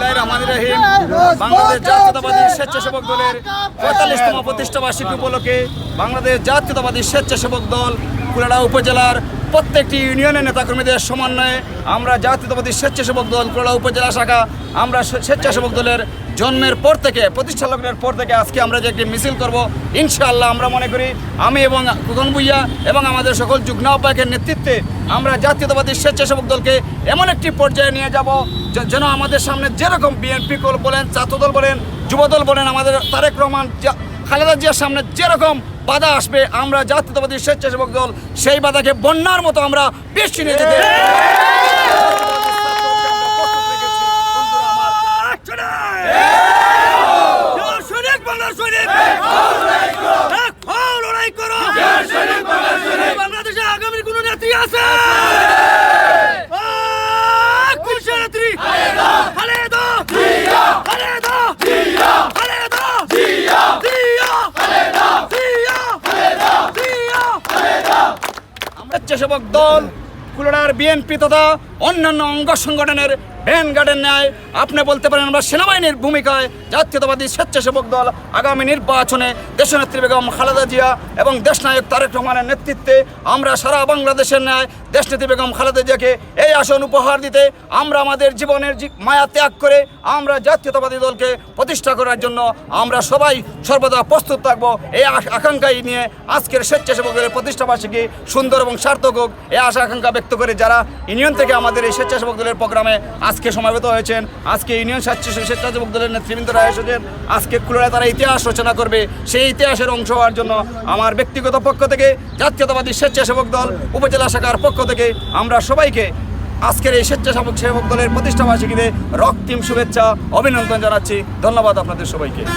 বিসমিল্লাহির রহমান রহিম বাংলাদেশ জাতীয়তাবাদী স্বেচ্ছাসেবক দলের পঁয়তাল্লিশতম প্রতিষ্ঠা বার্ষিকী উপলক্ষে বাংলাদেশ জাতীয়তাবাদী স্বেচ্ছাসেবক দল কুলাড়া উপজেলার প্রত্যেকটি ইউনিয়নের নেতাকর্মীদের সমন্বয়ে আমরা জাতীয়তাবাদী স্বেচ্ছাসেবক দল কুলাড়া উপজেলা শাখা আমরা স্বেচ্ছাসেবক দলের জন্মের পর থেকে, প্রতিষ্ঠা লগ্নের পর থেকে আজকে আমরা যে একটি মিছিল করব, ইনশাআল্লাহ আমরা মনে করি আমি এবং কুকন ভুইয়া এবং আমাদের সকল যুগ্ম আহ্বায়কের নেতৃত্বে আমরা জাতীয়তাবাদী স্বেচ্ছাসেবক দলকে এমন একটি পর্যায়ে নিয়ে যাব যেন আমাদের সামনে যেরকম বিএনপি বলেন, ছাত্রদল বলেন, যুবদল বলেন, আমাদের তারেক রহমান খালেদা জিয়ার সামনে যেরকম বাধা আসবে, আমরা জাতীয়তাবাদী স্বেচ্ছাসেবক দল সেই বাধাকে বন্যার মতো আমরা বেশি নিয়ে যেতে স্বেচ্ছাসেবক দল খুলনার বিএনপি তথা অন্যান্য অঙ্গ সংগঠনের ভ্যান গার্ডের ন্যায় আপনি বলতে পারেন আমরা সেনাবাহিনীর ভূমিকায় জাতীয়তাবাদী স্বেচ্ছাসেবক দল আগামী নির্বাচনে দেশনেত্রী বেগম খালেদা জিয়া এবং দেশনায়ক তারেক রহমানের নেতৃত্বে আমরা সারা বাংলাদেশের ন্যায় দেশনেত্রী বেগম খালেদা জিয়াকে এই আসন উপহার দিতে আমরা আমাদের জীবনের মায়া ত্যাগ করে আমরা জাতীয়তাবাদী দলকে প্রতিষ্ঠা করার জন্য আমরা সবাই সর্বদা প্রস্তুত থাকব। এই আকাঙ্ক্ষাই নিয়ে আজকের স্বেচ্ছাসেবক দলের প্রতিষ্ঠা সুন্দর এবং সার্থক হোক। এই আশা আকাঙ্ক্ষা ব্যক্ত করে যারা ইউনিয়ন থেকে আমাদের এই স্বেচ্ছাসেবক দলের প্রোগ্রামে আজকে সমাবেত হয়েছেন। আজকে ইউনিয়ন স্বেচ্ছা- স্বেচ্ছাসেবক দলের নেতৃবৃন্দরা এসেছেন। আজকে খুলনায় তারা ইতিহাস রচনা করবে। সেই ইতিহাসের অংশ হওয়ার জন্য আমার ব্যক্তিগত পক্ষ থেকে, জাতীয়তাবাদী স্বেচ্ছাসেবক দল, উপজেলা শাখার পক্ষ থেকে আমরা সবাইকে আজকের এই স্বেচ্ছাসেবক সেবক দলের প্রতিষ্ঠা বার্ষিকীতে রক্তিম শুভেচ্ছা, অভিনন্দন জানাচ্ছি। ধন্যবাদ আপনাদের সবাইকে।